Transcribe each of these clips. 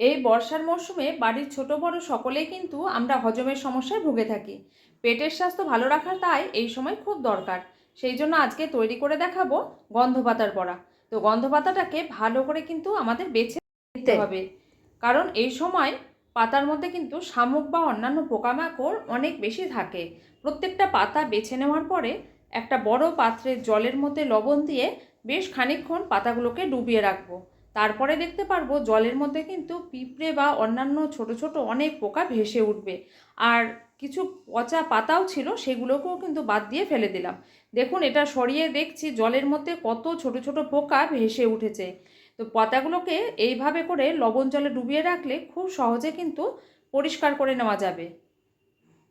এই বর্ষার মরশুমে বাড়ির ছোট বড় সকলেই কিন্তু আমরা হজমের সমস্যায় ভুগে থাকি। পেটের স্বাস্থ্য ভালো রাখার তাই এই সময় খুব দরকার। সেই জন্য আজকে তৈরি করে দেখাবো গন্ধপাতার বড়া। তো গন্ধপাতাটাকে ভালো করে কিন্তু আমাদের বেছে নিতে হবে। কারণ এই সময় পাতার মধ্যে কিন্তু শামুক বা অন্যান্য পোকামাকড় অনেক বেশি থাকে। প্রত্যেকটা পাতা বেছে নেওয়ার পরে একটা বড় পাত্রে জলের মধ্যে লবণ দিয়ে বেশ খানিকক্ষণ পাতাগুলোকে ডুবিয়ে রাখব। তারপরে দেখতে পারব জলের মধ্যে কিন্তু পিঁপড়ে বা অন্যান্য ছোট ছোট অনেক পোকা ভেসে উঠবে। আর কিছু পচা পাতাও ছিল, সেগুলোকেও কিন্তু বাদ দিয়ে ফেলে দিলাম। দেখুন, এটা সরিয়ে দেখছি, জলের মধ্যে কত ছোট ছোট পোকা ভেসে উঠেছে। তো পাতাগুলোকে এইভাবে করে লবণ জলে ডুবিয়ে রাখলে খুব সহজে কিন্তু পরিষ্কার করে নেওয়া যাবে।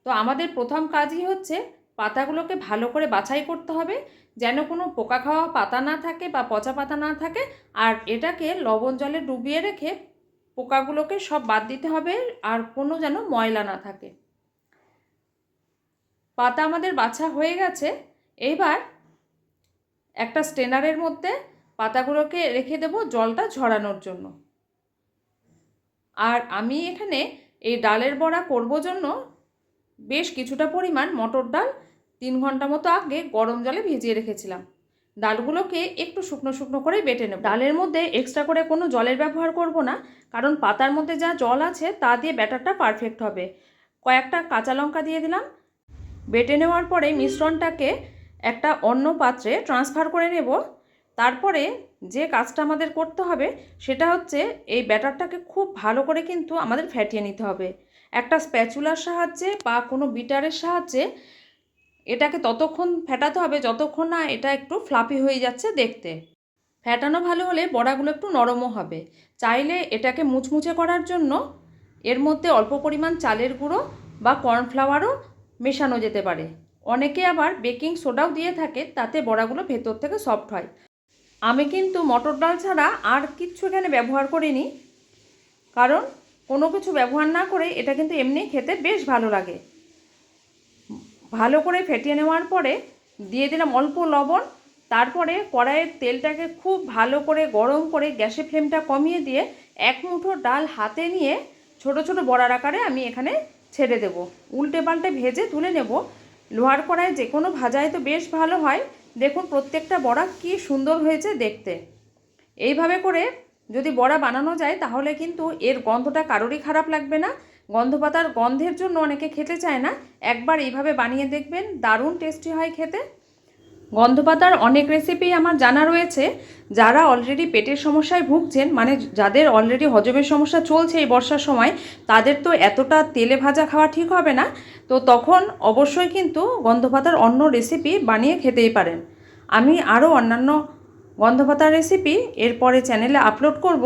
তো আমাদের প্রথম কাজই হচ্ছে পাতাগুলোকে ভালো করে বাছাই করতে হবে, যেন কোনো পোকা খাওয়া পাতা না থাকে বা পচা পাতা না থাকে। আর এটাকে লবণ জলে ডুবিয়ে রেখে পোকাগুলোকে সব বাদ দিতে হবে আর কোনো যেন ময়লা না থাকে। পাতা আমাদের বাছা হয়ে গেছে। এইবার একটা স্টেনারের মধ্যে পাতাগুলোকে রেখে দেব জলটা ঝরানোর জন্য। আর আমি এখানে এই ডালের বড়া করব জন্য বেশ কিছুটা পরিমাণ মটর ডাল তিন ঘণ্টা মতো আগে গরম জলে ভিজিয়ে রেখেছিলাম। ডালগুলোকে একটু শুকনো শুকনো করে বেটে নেব। ডালের মধ্যে এক্সট্রা করে কোনো জলের ব্যবহার করব না, কারণ পাতার মধ্যে যা জল আছে তা দিয়ে ব্যাটারটা পারফেক্ট হবে। কয়েকটা কাঁচা লঙ্কা দিয়ে দিলাম। বেটে নেওয়ার পরে মিশ্রণটাকে একটা অন্য পাত্রে ট্রান্সফার করে নেব। তারপরে যে কাজটা আমাদের করতে হবে, সেটা হচ্ছে এই ব্যাটারটাকে খুব ভালো করে কিন্তু আমাদের ফ্যাটিয়ে নিতে হবে। একটা স্প্যাচুলার সাহায্যে বা কোনো বিটারের সাহায্যে এটাকে ততক্ষণ ফেটাতে হবে, যতক্ষণ না এটা একটু ফ্লাফি হয়ে যাচ্ছে দেখতে। ফ্যাটানো ভালো হলে বড়াগুলো একটু নরমও হবে। চাইলে এটাকে মুচমুচে করার জন্য এর মধ্যে অল্প পরিমাণ চালের গুঁড়ো বা কর্নফ্লাওয়ারও মেশানো যেতে পারে। অনেকে আবার বেকিং সোডাও দিয়ে থাকে, তাতে বড়াগুলো ভেতর থেকে সফট হয়। আমি কিন্তু মটর ডাল ছাড়া আর কিচ্ছু এখানে ব্যবহার করিনি। কারণ কোনো কিছু ব্যবহার না করে এটা কিন্তু এমনি খেতে বেশ ভালো লাগে। ভালো করে ফেটিয়ে নেওয়ার পরে দিয়ে দিলাম অল্প লবণ, তারপরে কড়াইয়ের তেলটাকে খুব ভালো করে গরম করে গ্যাসের ফ্লেমটা কমিয়ে দিয়ে এক মুঠো ডাল হাতে নিয়ে ছোট ছোট বড়ার আকারে আমি এখানে ছেড়ে দেব। উল্টে পাল্টে ভেজে তুলে নেব। লোহার কড়াইয়ে যে কোনো ভাজায় তো বেশ ভালো হয়। দেখুন প্রত্যেকটা বড়া কি সুন্দর হয়েছে দেখতে। এইভাবে করে যদি বড়া বানানো যায়, তাহলে কিন্তু এর গন্ধটা কারোরই খারাপ লাগবে না। গন্ধপাতার গন্ধের জন্য অনেকে খেতে চায় না। একবার এইভাবে বানিয়ে দেখবেন, দারুণ টেস্টি হয় খেতে। গন্ধপাতার অনেক রেসিপি আমার জানা রয়েছে। যারা অলরেডি পেটের সমস্যায় ভুগছেন মানে যাদের অলরেডি হজমের সমস্যা চলছে এই বর্ষার সময়, তাদের তো এতটা তেলে ভাজা খাওয়া ঠিক হবে না। তো তখন অবশ্যই কিন্তু গন্ধপাতার অন্য রেসিপি বানিয়ে খেতেই পারেন। আমি আরও অন্যান্য গন্ধপাতার রেসিপি এরপরে চ্যানেলে আপলোড করব,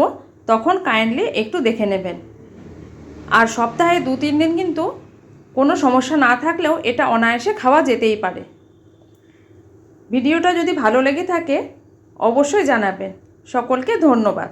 তখন কাইন্ডলি একটু দেখে নেবেন। আর সপ্তাহে দু তিন দিন কিন্তু কোনো সমস্যা না থাকলেও এটা অনায়াসে খাওয়া যেতেই পারে। ভিডিওটা যদি ভালো লেগে থাকে, অবশ্যই জানাবেন। সকলকে ধন্যবাদ।